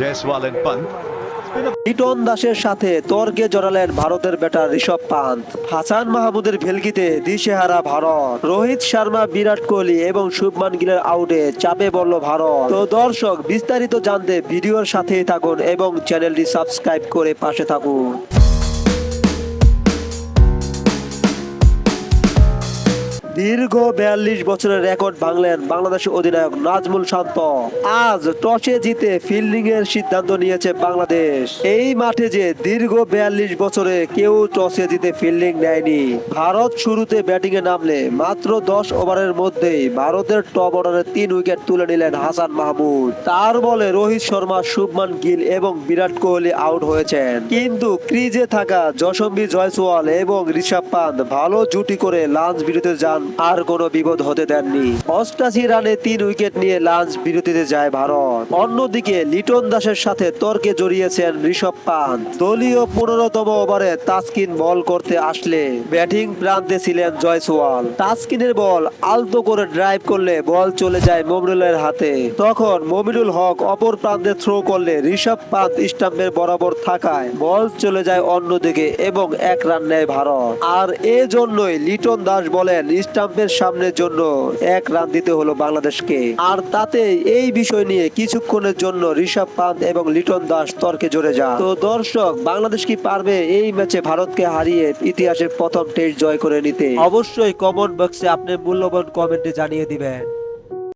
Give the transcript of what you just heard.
Jaiswal Pant Eaton দাসের সাথে তর্কে জড়ালেন ভারতের ব্যাটার ঋষভ পান্ত। হাসান মাহমুদের ভেলকিতে দিশেহারা ভারত। রোহিত শর্মা, বিরাট কোহলি এবং শুভমান গিলের আউটে চাপে পড়ল ভারত। তো দর্শক, বিস্তারিত জানতে ভিডিওর সাথেই থাকুন এবং চ্যানেলটি সাবস্ক্রাইব করে পাশে থাকুন। দীর্ঘ বিয়াল্লিশ বছরের রেকর্ড ভাঙলেন বাংলাদেশ অধিনায়ক নাজমুল শান্ত। আজ টসে জিতে ফিল্ডিং এর সিদ্ধান্ত নিয়েছে বাংলাদেশ। এই মাঠে যে দীর্ঘ বিয়াল্লিশ বছরে কেউ টসে জিতে ফিল্ডিং নেয়নি, ভারত শুরুতে ব্যাটিং এ নামলে মাত্র দশ ওভারের মধ্যেই ভারতের টপ অর্ডারে তিন উইকেট তুলে নিলেন হাসান মাহমুদ। তার বলে রোহিত শর্মা, শুভমান গিল এবং বিরাট কোহলি আউট হয়েছেন। কিন্তু ক্রিজে থাকা যশম্বী জয়সওয়াল এবং ঋষভ পান্ত ভালো জুটি করে লাঞ্চ বিরতিতে যান আর কোনো বিপদ হতে দেননি। অষ্টাশি রানে তিন উইকেট নিয়ে লাঞ্চ বিরতিতে যায় ভারত। অন্যদিকে লিটন দাসের সাথে তর্কে জড়িয়েছেন ঋষভ পান্ত দলীয় পনেরোতম ওভারে তাসকিন বল করতে আসলে ব্যাটিং প্রান্তে ছিলেন জয়সওয়াল। তাসকিনের বল আলতো করে ড্রাইভ করলে বল চলে যায় মমিনুলের হাতে। তখন মমিনুল হক অপর প্রান্তে থ্রো করলে ঋষভ পান্ত স্টাম্পের বরাবর থাকায় বল চলে যায় অন্যদিকে এবং এক রান নেয় ভারত। আর এজন্যই লিটন দাস বলেন স্টাম্পের সামনের জন্য এক রান দিতে হলো বাংলাদেশকে। আর তাতে এই বিষয় নিয়ে কিছুক্ষণের জন্য ঋষভ পান্ত এবং লিটন দাস তর্কে জড়ে যান। তো দর্শক, বাংলাদেশ কি পারবে এই ম্যাচে ভারতকে হারিয়ে ইতিহাসের প্রথম টেস্ট জয় করে নিতে? অবশ্যই কমেন্ট বক্সে আপনি মূল্যবান কমেন্টে জানিয়ে দিবেন।